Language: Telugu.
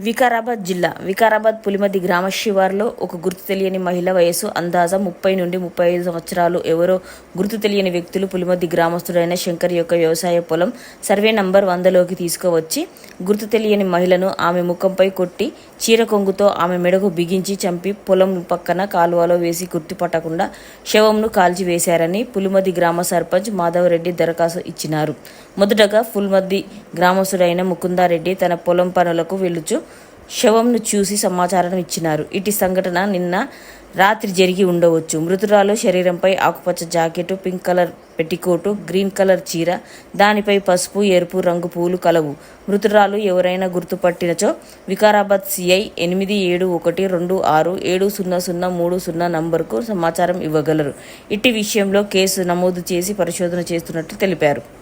వికారాబాద్ జిల్లా వికారాబాద్ పులిమది గ్రామ శివార్లో ఒక గుర్తు తెలియని మహిళ వయసు అందాజ ముప్పై నుండి ముప్పై ఐదు సంవత్సరాలు ఎవరో గుర్తు తెలియని వ్యక్తులు పులిమది గ్రామస్తుడైన శంకర్ యొక్క వ్యవసాయ పొలం సర్వే నంబర్ వందలోకి తీసుకువచ్చి గుర్తు తెలియని మహిళను ఆమె ముఖంపై కొట్టి చీర కొంగుతో ఆమె మెడకు బిగించి చంపి పొలం పక్కన కాలువలో వేసి గుర్తుపట్టకుండా శవంను కాల్చివేశారని పులిమది గ్రామ సర్పంచ్ మాధవరెడ్డి దరఖాస్తు ఇచ్చినారు. మొదటగా పులిమద్ది గ్రామస్తుడైన ముకుందారెడ్డి తన పొలం పనులకు వెళ్ళుచు శవంను చూసి సమాచారం ఇచ్చినారు. ఇటు సంఘటన నిన్న రాత్రి జరిగి ఉండవచ్చు. మృతురాలు శరీరంపై ఆకుపచ్చ jacket pink colour petticoat green colour చీర దానిపై పసుపు ఎరుపు రంగు పూలు కలవు. మృతురాలు ఎవరైనా గుర్తుపట్టినచో వికారాబాద్ సిఐ ఎనిమిది ఏడు ఒకటి రెండు ఆరు ఏడు సున్నా సున్నా మూడు సున్నా నంబర్కు సమాచారం ఇవ్వగలరు. ఇట్టి విషయంలో కేసు నమోదు చేసి పరిశోధన చేస్తున్నట్లు తెలిపారు.